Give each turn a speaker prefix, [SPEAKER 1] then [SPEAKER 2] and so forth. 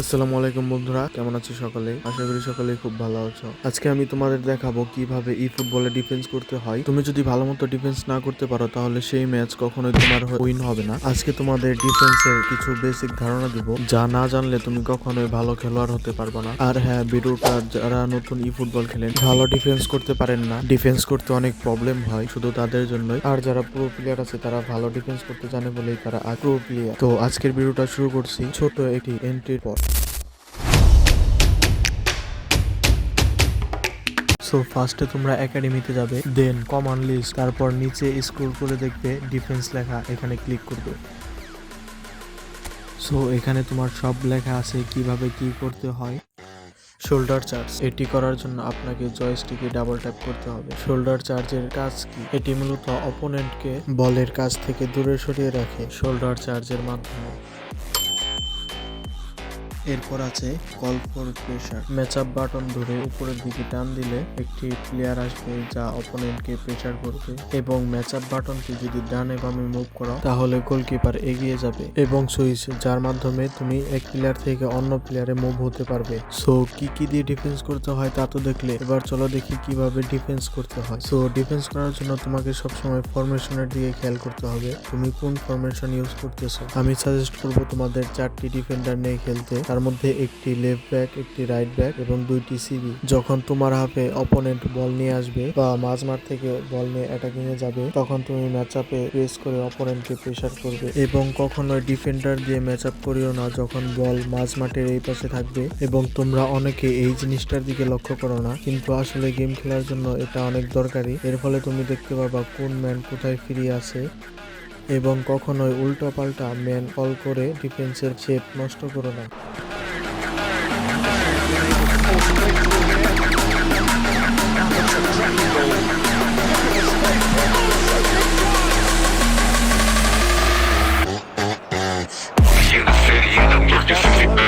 [SPEAKER 1] আসসালামু আলাইকুম বন্ধুরা, কেমন আছো সকলে? আশা করি সকলে খুব ভালো আছো। আজকে আমি তোমাদের দেখাবো কীভাবে ই ফুটবলে ডিফেন্স করতে হয়। তুমি যদি ভালো মতো ডিফেন্স না করতে পারো, তাহলে সেই ম্যাচ কখনোই তোমার উইন হবে না। আজকে তোমাদের ডিফেন্সের কিছু বেসিক ধারণা দিব, যা না জানলে তুমি কখনোই ভালো খেলোয়াড় হতে পারবে না। আর হ্যাঁ ভিডিওটা যারা নতুন ই ফুটবল খেলেন, ভালো ডিফেন্স করতে পারেন না। ডিফেন্স করতে অনেক প্রবলেম হয়, শুধু তাদের জন্যই। আর যারা প্রো প্লেয়ার আছে, তারা ভালো ডিফেন্স করতে জানে বলেই তারা প্রো প্লেয়ার তো আজকের ভিডিওটা শুরু করছি ছোট একটি এন্ট্রির পর। সো ফার্স্টে তোমরা একাডেমিতে যাবে দেন কমন লিস্ট তারপর নিচে স্ক্রল করে দেখবে ডিফেন্স লেখা, এখানে ক্লিক করবে। সো এখানে তোমার সব লেখা আছে, কীভাবে কি করতে হয়। শোল্ডার চার্জ এটি করার জন্য আপনাকে জয়স্টিকে ডাবল ট্যাপ করতে হবে। শোল্ডার চার্জের কাজ কি? এটি মূলত অপোনেন্টকে বলের কাছ থেকে দূরে সরিয়ে রাখে শোল্ডার চার্জের মাধ্যমে। এরপর আছে call for pressure match up button ধরে উপরের দিকে টান দিলে একটি প্লেয়ার আসবে যা অপোনেন্টকে প্রেশার করবে এবং ম্যাচ আপ বাটনটি যদি ডানে বামে মুভ করো, তাহলে গোলকিপার এগিয়ে যাবে এবং সুইচ, যার মাধ্যমে তুমি এক প্লেয়ার থেকে অন্য প্লেয়ারে মুভ হতে পারবে। সো কি কি দিয়ে ডিফেন্স করতে হয় তা তো দেখলে। এবার চলো দেখি কীভাবে ডিফেন্স করতে হয়। সো ডিফেন্স করার জন্য তোমাকে সবসময় ফরমেশনের দিকে খেয়াল করতে হবে। তুমি কোন ফরমেশন ইউজ করতেছো? আমি সাজেস্ট করব তোমাদের চারটি ডিফেন্ডার নিয়ে খেলতে। তার মধ্যে একটি লেফট ব্যাক একটি রাইট ব্যাক এবং দুইটি সিবি যখন তোমার হাফে অপোনেন্ট বল নিয়ে আসবে বা মাঝ মাঠ থেকে বল নিয়ে অ্যাটাকিং এ যাবে, তখন তুমি ম্যাচ আপে প্রেস করে অপোনেন্টকে প্রেসার করবে এবং কখনোই ডিফেন্ডার দিয়ে ম্যাচ আপ করিও না যখন বল মাঝ মাঠের এই পাশে থাকবে এবং তোমরা অনেকে এই জিনিসটার দিকে লক্ষ্য করো না। কিন্তু আসলে গেম খেলার জন্য এটা অনেক দরকারি। এর ফলে তুমি দেখতে পাবা কোন ম্যান কোথায় ফিরে আছে এবং কখনোই উল্টো পাল্টা ম্যান কল করে ডিফেন্সের শেপ নষ্ট করো না।
[SPEAKER 2] In